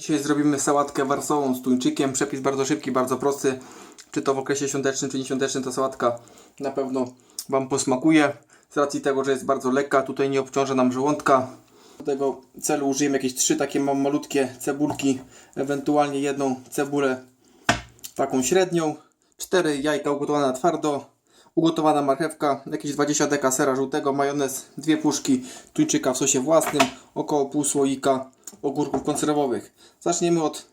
Dzisiaj zrobimy sałatkę warszawą z tuńczykiem. Przepis bardzo szybki, bardzo prosty. Czy to w okresie świątecznym, czy nieświątecznym, to sałatka na pewno Wam posmakuje. Z racji tego, że jest bardzo lekka, tutaj nie obciąża nam żołądka. Do tego celu użyjemy jakieś trzy takie ma- malutkie cebulki, ewentualnie jedną cebulę taką średnią, cztery jajka ugotowane na twardo, ugotowana marchewka, jakieś 20 deka sera żółtego, majonez, dwie puszki tuńczyka w sosie własnym, około pół słoika ogórków konserwowych. Zaczniemy od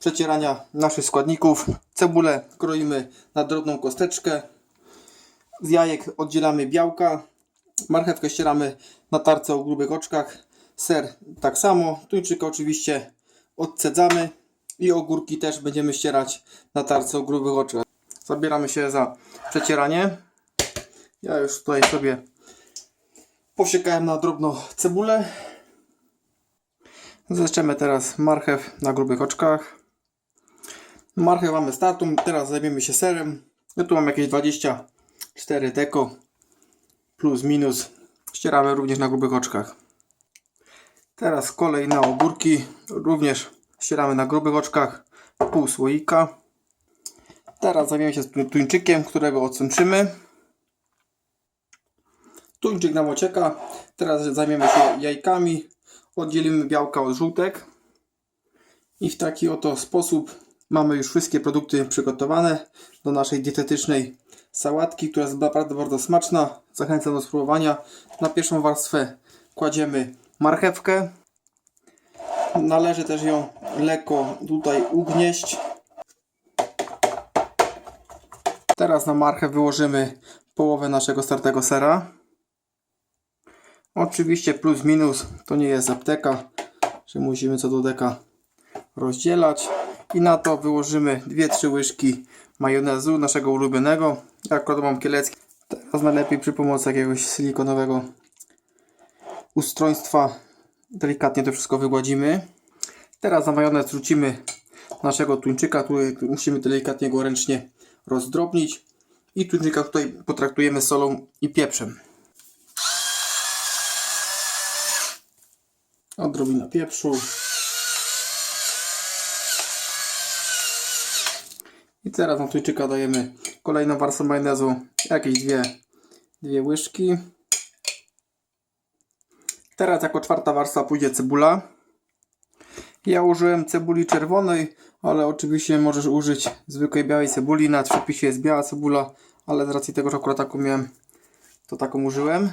przecierania naszych składników. Cebulę kroimy na drobną kosteczkę. Z jajek oddzielamy białka. Marchewkę ścieramy na tarce o grubych oczkach. Ser tak samo. Tuńczyka oczywiście odcedzamy. I ogórki też będziemy ścierać na tarce o grubych oczkach. Zabieramy się za przecieranie. Ja już tutaj sobie posiekałem na drobno cebulę. Zeszczemy teraz marchew na grubych oczkach. Marchew mamy startum, teraz zajmiemy się serem. Ja tu mam jakieś 24 deko plus minus. Ścieramy również na grubych oczkach. Teraz kolej na ogórki. Również ścieramy na grubych oczkach pół słoika. Teraz zajmiemy się tu- tuńczykiem, którego odsączymy. Tuńczyk nam ocieka. Teraz zajmiemy się jajkami. Oddzielimy białka od żółtek. I w taki oto sposób mamy już wszystkie produkty przygotowane do naszej dietetycznej sałatki, która jest naprawdę bardzo smaczna. Zachęcam do spróbowania. Na pierwszą warstwę kładziemy marchewkę. Należy też ją lekko tutaj ugnieść. Teraz na marchew wyłożymy połowę naszego startego sera. Oczywiście plus minus to nie jest apteka, że musimy co do deka rozdzielać. I na to wyłożymy 2-3 łyżki majonezu naszego ulubionego. Ja akurat mam kielecki. Teraz najlepiej przy pomocy jakiegoś silikonowego ustrojstwa delikatnie to wszystko wygładzimy. Teraz na majonez rzucimy naszego tuńczyka, który musimy delikatnie go ręcznie rozdrobnić. I tuńczyka tutaj potraktujemy solą i pieprzem. Odrobina pieprzu. I teraz na tuńczyka dajemy kolejną warstwę majonezu, jakieś dwie, dwie łyżki. Teraz jako czwarta warstwa pójdzie cebula. Ja użyłem cebuli czerwonej, ale oczywiście możesz użyć zwykłej białej cebuli. Na przepisie jest biała cebula, ale z racji tego, że akurat taką miałem, to taką użyłem.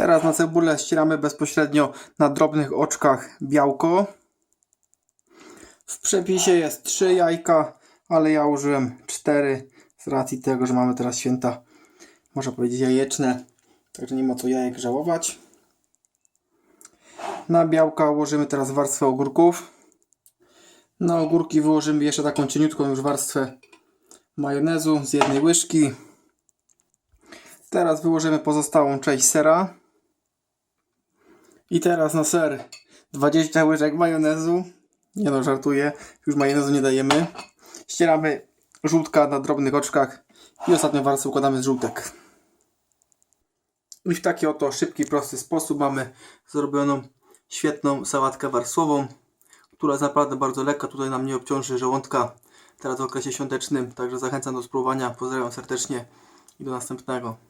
Teraz na cebulę ścieramy bezpośrednio na drobnych oczkach białko. W przepisie jest 3 jajka, ale ja użyłem 4 z racji tego, że mamy teraz święta, można powiedzieć jajeczne. Także nie ma co jajek żałować. Na białka ułożymy teraz warstwę ogórków. Na ogórki wyłożymy jeszcze taką cieniutką już warstwę majonezu z jednej łyżki. Teraz wyłożymy pozostałą część sera. I teraz na ser 20 łyżek majonezu. Nie no, żartuję. Już majonezu nie dajemy. Ścieramy żółtka na drobnych oczkach i ostatnią warstwę układamy z żółtek. I w taki oto szybki, prosty sposób mamy zrobioną świetną sałatkę warstwową, która jest naprawdę bardzo lekka. Tutaj nam nie obciąży żołądka teraz w okresie świątecznym. Także zachęcam do spróbowania. Pozdrawiam serdecznie i do następnego.